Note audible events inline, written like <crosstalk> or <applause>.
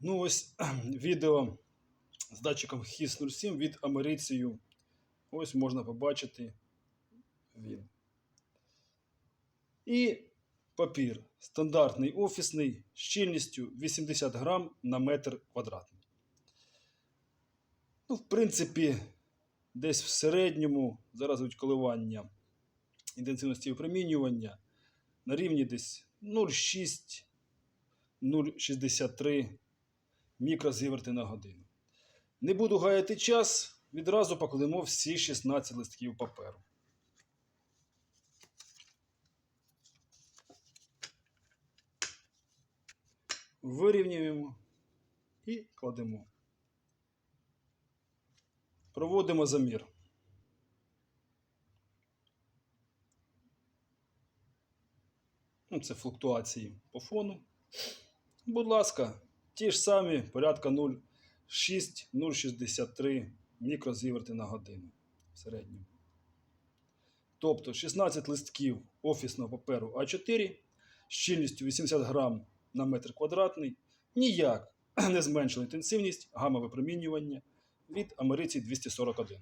Ну, ось <clears throat> відео з датчиком HIS 07 від Америцію. Ось можна побачити він. І папір стандартний офісний з щільністю 80 грам на метр квадратний. Ну, в принципі, десь в середньому зараз йдуть коливання інтенсивності випромінювання на рівні десь 0,6 0,63 мікрозіверти на годину. Не буду гаяти час, відразу покладемо всі 16 листків паперу. Вирівнюємо і кладемо. Проводимо замір. Ну, це флуктуації по фону. Будь ласка, ті ж самі порядка 0,6-0,63 мікрозіверти на годину в середньому. Тобто 16 листків офісного паперу А4 з щільністю 80 грам на метр квадратний ніяк <clears throat> не зменшили інтенсивність гамма випромінювання від Америці 241.